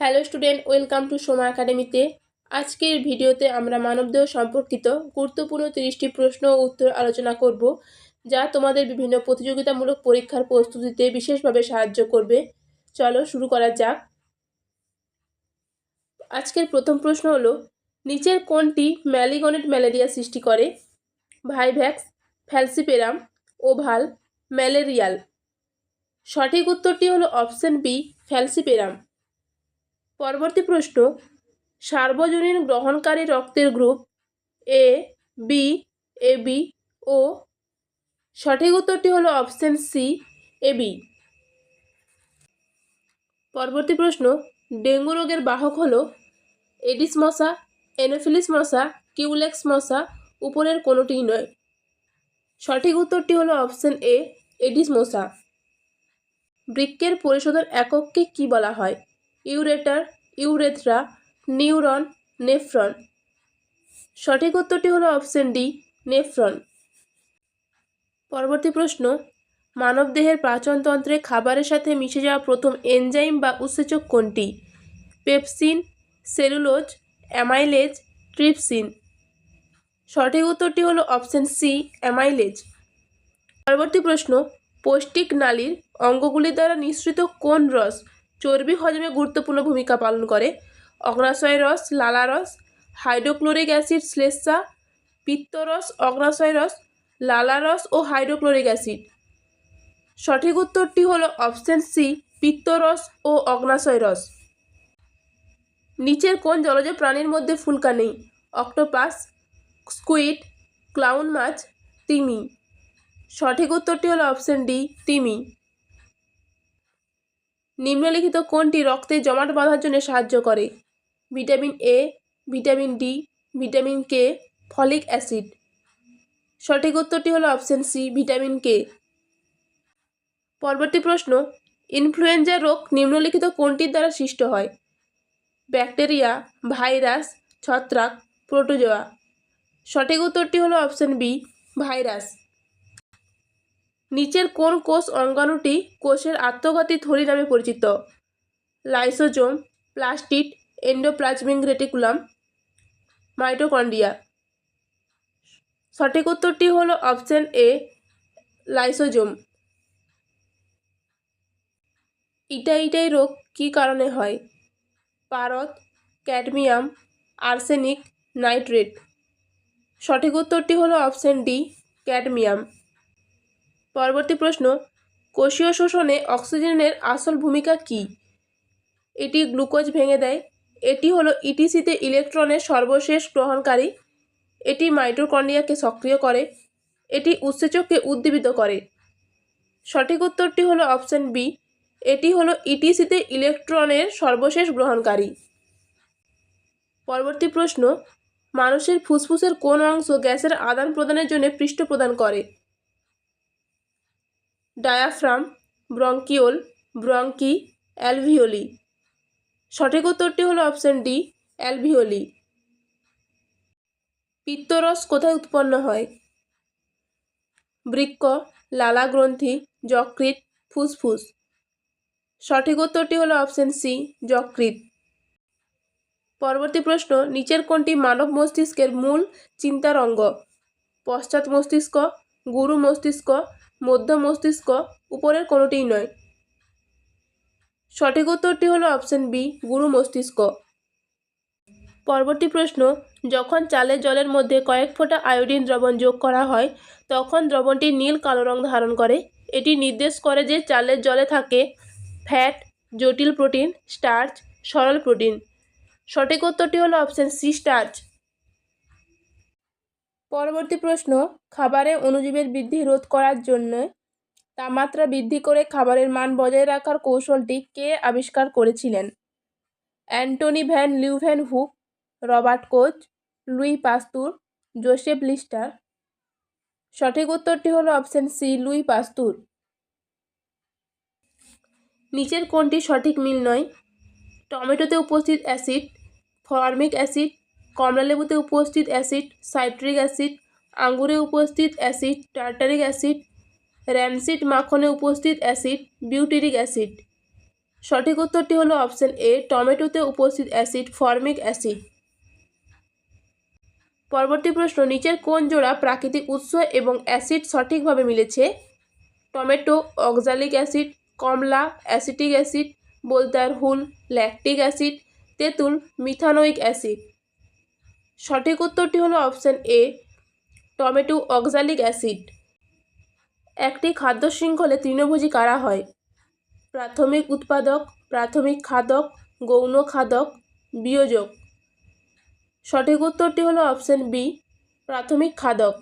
Hello student, welcome to Soma একাডেমিতে। আজকের ভিডিওতে আমরা মানবদেহ সম্পর্কিত গুরুত্বপূর্ণ তিরিশটি প্রশ্ন ও উত্তর আলোচনা করব, যা তোমাদের বিভিন্ন প্রতিযোগিতামূলক পরীক্ষার প্রস্তুতিতে বিশেষভাবে সাহায্য করবে। চলো শুরু করা যাক। আজকের প্রথম প্রশ্ন হলো, নিচের কোনটি ম্যালিগনেট ম্যালেরিয়া সৃষ্টি করে? Vivax, falciparum, ovale, malariae. সঠিক উত্তরটি হলো অপশন বি, ফ্যালসিপেরাম। পরবর্তী প্রশ্ন, সার্বজনীন গ্রহণকারী রক্তের group A B A B O সঠিক উত্তরটি হলো অপশন সি এ বি পরবর্তী প্রশ্ন, ডেঙ্গু রোগের বাহক হলো এডিস মশা এনোফিলিস মশা কিউলেক্স মশা উপরের কোনোটিই নয়। সঠিক উত্তরটি হলো অপশন এ এডিস মশা বৃক্কের পরিশোধন একককে কি বলা হয়? Ureter, urethra, neuron, nephron. সঠিক উত্তরটি হলো অপশন ডি, নেফ্রন। পরবর্তী প্রশ্ন, মানবদেহের পাচনতন্ত্রে খাবারের সাথে মিশে যাওয়া প্রথম এনজাইম বা উৎসেচক কোনটি? Pepsin, cellulose, amylase, trypsin. সঠিক উত্তরটি হলো অপশন সি, অ্যামাইলেজ। পরবর্তী প্রশ্ন, পৌষ্টিক নালীর অঙ্গগুলি দ্বারা নিঃসৃত কোন রস চর্বি হজমে গুরুত্বপূর্ণ ভূমিকা পালন করে। অগ্নাশয় রস লালা রস হাইড্রোক্লোরিক অ্যাসিড শ্লেষা পিত্তরস অগ্নাশয় রস লালা রস ও হাইড্রোক্লোরিক অ্যাসিড। সঠিক উত্তরটি হল অপশন সি, পিত্তরস ও অগ্নাশয় রস নিচের কোন জলজ প্রাণীর মধ্যে ফুলকা নেই? অক্টোপাস, স্কুইড, ক্লাউন মাছ, তিমি। সঠিক উত্তরটি হলো অপশন ডি, তিমি। নিম্নলিখিত কোনটি রক্তে জমাট বাঁধার জন্য সাহায্য করে। Vitamin A vitamin D vitamin K folic acid. সঠিক উত্তরটি হলো অপশন সি ভিটামিন কে পরবর্তী প্রশ্ন, ইনফ্লুয়েঞ্জা রোগ নিম্নলিখিত কোনটির দ্বারা সৃষ্ট হয়। ব্যাকটেরিয়া, ভাইরাস, ছত্রাক, প্রোটোজোয়া। সঠিক উত্তরটি হলো অপশন বি ভাইরাস। নিচের কোন কোষ অঙ্গাণুটি কোষের আত্মঘাতী থলি নামে পরিচিত? Lysosome, plastid, endoplasmic reticulum, mitochondria. সঠিক উত্তরটি হলো অপশন এ, লাইসোজোম। ইটা ইটাই রোগ কী কারণে হয়? পারত ক্যাডমিয়াম, আর্সেনিক, নাইট্রেট। সঠিক উত্তরটি হলো অপশন ডি, ক্যাডমিয়াম। পরবর্তী প্রশ্ন, কোষীয় শোষণে অক্সিজেনের আসল ভূমিকা কী? এটি গ্লুকোজ ভেঙে দেয়। এটি হলো ইটিসিতে ইলেকট্রনের সর্বশেষ গ্রহণকারী। এটি মাইটোকন্ড্রিয়াকে সক্রিয় করে। এটি উৎসেচককে উদ্দীপিত করে। সঠিক উত্তরটি হলো অপশন বি। এটি হলো ইটিসিতে ইলেকট্রনের সর্বশেষ গ্রহণকারী। পরবর্তী প্রশ্ন, মানুষের ফুসফুসের কোন অংশ গ্যাসের আদান প্রদানের জন্য পৃষ্ঠ প্রদান করে? Diaphragm, bronchiole, bronchi, alveoli. সঠিক উত্তরটি হলো অপশন ডি, অ্যালভিওলি। পিত্তরস কোথায় উৎপন্ন হয়? বৃক্ক লালা গ্রন্থি যকৃৎ, ফুসফুস। সঠিক উত্তরটি হলো অপশন সি, যকৃৎ। পরবর্তী প্রশ্ন, নিচের কোনটি মানব মস্তিষ্কের মূল চিন্তার অঙ্গ? পশ্চাৎ মস্তিষ্ক, গুরু মস্তিষ্ক মধ্য মস্তিষ্ক উপরের কোনোটিই নয়। সঠিক উত্তরটি হলো অপশন বি, গুরু মস্তিষ্ক। পরবর্তী প্রশ্ন, যখন চালের জলের মধ্যে কয়েক ফোঁটা আয়োডিন দ্রবণ যোগ করা হয়, তখন দ্রবণটি নীল কালো রং ধারণ করে। এটি নির্দেশ করে যে চালের জলে থাকে ফ্যাট, জটিল প্রোটিন, স্টার্চ, সরল প্রোটিন। সঠিক উত্তরটি হলো অপশন সি, স্টার্চ। পরবর্তী প্রশ্ন, খাবারে অণুজীবের বৃদ্ধি রোধ করার জন্য তাপমাত্রা বৃদ্ধি করে খাবারের মান বজায় রাখার কৌশলটি কে আবিষ্কার করেছিলেন? Antonie van Leeuwenhoek Hooke Robert Koch, Louis Pasteur, Joseph Lister. সঠিক উত্তরটি হলো অপশন সি, লুই পাস্তুর। নিচের কোনটি সঠিক মিল নয়? টমেটোতে উপস্থিত অ্যাসিড, ফর্মিক অ্যাসিড কমলালেবুতে উপস্থিত অ্যাসিড, সাইট্রিক অ্যাসিড, আঙ্গুরে উপস্থিত অ্যাসিড, টার্টারিক অ্যাসিড র্যামসিড মাখনে উপস্থিত অ্যাসিড, বিউটেরিক অ্যাসিড। সঠিক উত্তরটি হলো অপশন এ, টমেটোতে উপস্থিত অ্যাসিড, ফর্মিক অ্যাসিড। পরবর্তী প্রশ্ন, নিচের কোন জোড়া প্রাকৃতিক উৎস এবং অ্যাসিড সঠিকভাবে মিলেছে? টমেটো, অক্সালিক অ্যাসিড, কমলা, অ্যাসিটিক অ্যাসিড, বলতার হুল, ল্যাকটিক অ্যাসিড, তেঁতুল, মিথানোইক অ্যাসিড। সঠিক উত্তরটি হলো option A, tomato oxalic acid. একটি খাদ্য শৃঙ্খলে তৃণভোজী কারা হয়? প্রাথমিক উৎপাদক, প্রাথমিক খাদক, গৌণ খাদক, বিয়োজক। সঠিক উত্তরটি হলো অপশান বি, প্রাথমিক খাদক।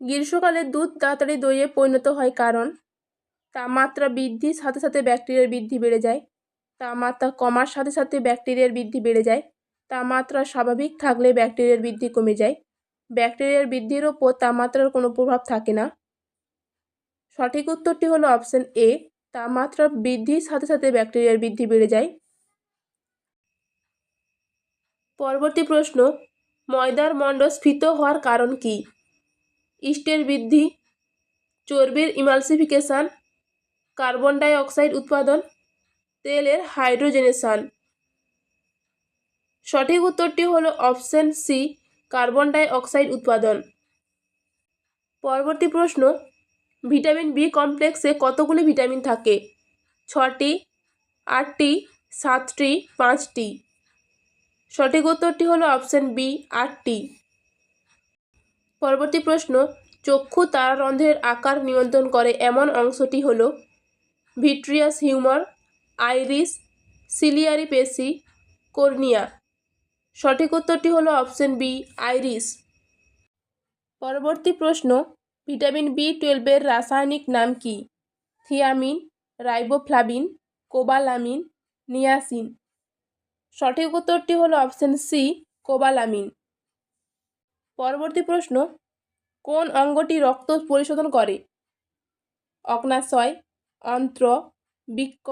গ্রীষ্মকালে দুধ তাড়াতাড়ি দইয়ে পরিণত হয় কারণ, তাপমাত্রা বৃদ্ধির সাথে সাথে ব্যাকটেরিয়ার বৃদ্ধি বেড়ে যায়। তাপমাত্রা কমার সাথে সাথে ব্যাকটেরিয়ার বৃদ্ধি বেড়ে যায়। তাপমাত্রা স্বাভাবিক থাকলে ব্যাকটেরিয়ার বৃদ্ধি কমে যায়। ব্যাকটেরিয়ার বৃদ্ধির ওপর তাপমাত্রার কোনো প্রভাব থাকে না। সঠিক উত্তরটি হলো অপশন এ তাপমাত্রা বৃদ্ধির সাথে সাথে ব্যাকটেরিয়ার বৃদ্ধি বেড়ে যায়। পরবর্তী প্রশ্ন, ময়দার মণ্ড স্ফীত হওয়ার কারণ কি? ইস্টের বৃদ্ধি, চর্বির ইমালসিফিকেশান, কার্বন ডাই অক্সাইড উৎপাদন, তেলের হাইড্রোজেনেশন। সঠিক উত্তরটি হলো option C, carbon die oxide উৎপাদন। পরবর্তী প্রশ্ন, ভিটামিন বি কমপ্লেক্সে কতগুলি ভিটামিন থাকে? ছটি, আটটি, সাতটি, পাঁচটি। সঠিক উত্তরটি হলো অপশন বি, আটটি। পরবর্তী প্রশ্ন, চক্ষু তারারন্ধ্রের আকার নিয়ন্ত্রণ করে এমন অংশটি হল ভিট্রিয়াস হিউমার, আইরিস, সিলিয়ারি পেশি, কর্নিয়া। সঠিক উত্তরটি হলো অপশন বি, আইরিস। পরবর্তী প্রশ্ন, ভিটামিন বি টুয়েলভের রাসায়নিক নাম কি? Thiamine, riboflavin, cobalamin, niacin. সঠিক উত্তরটি হলো অপশন সি, কোবালামিন। পরবর্তী প্রশ্ন, কোন অঙ্গটি রক্ত পরিশোধন করে? অগ্নাশয়, অন্ত্র, বৃক্ক,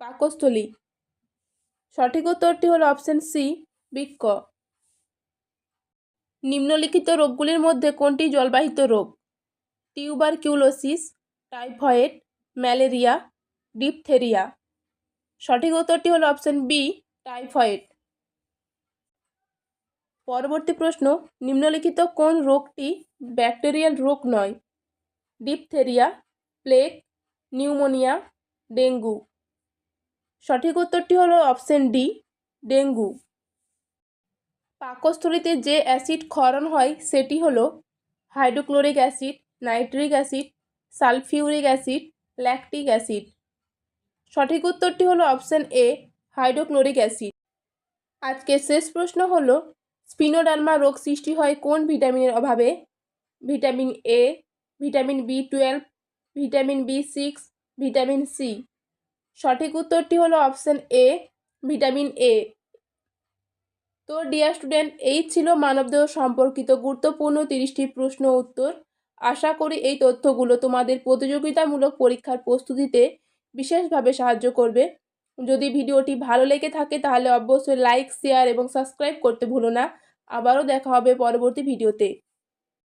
পাকস্থলী। সঠিক উত্তরটি হলো অপশন সি বৃক্ক। নিম্নলিখিত রোগগুলির মধ্যে কোনটি জলবাহিত রোগ? Tuberculosis, typhoid, malaria, diphtheria. সঠিক উত্তরটি হলো অপশন বি, টাইফয়েড। পরবর্তী প্রশ্ন, নিম্নলিখিত কোন রোগটি ব্যাকটেরিয়াল রোগ নয়? Diphtheria, plague, pneumonia, dengue. সঠিক উত্তরটি হলো অপশন ডি, ডেঙ্গু। পাকস্থলিতে যে অ্যাসিড ক্ষরণ হয়, সেটি হলো hydrochloric acid, nitric acid, sulphuric acid, lactic acid. সঠিক উত্তরটি হলো অপশন এ, হাইড্রোক্লোরিক অ্যাসিড। আজকের শেষ প্রশ্ন হলো, স্পিনোডার্মা রোগ সৃষ্টি হয় কোন ভিটামিনের অভাবে? Vitamin A, vitamin B twelve, vitamin B six, vitamin C. সঠিক উত্তরটি হলো অপশন এ, ভিটামিন এ। তো ডিয়ার স্টুডেন্ট এই ছিল মানবদেহ সম্পর্কিত গুরুত্বপূর্ণ তিরিশটি প্রশ্ন উত্তর। আশা করি এই তথ্যগুলো তোমাদের প্রতিযোগিতামূলক পরীক্ষার প্রস্তুতিতে বিশেষভাবে সাহায্য করবে। যদি ভিডিওটি ভালো লেগে থাকে, তাহলে অবশ্যই লাইক, শেয়ার এবং সাবস্ক্রাইব করতে ভুলো না। আবারও দেখা হবে পরবর্তী ভিডিওতে।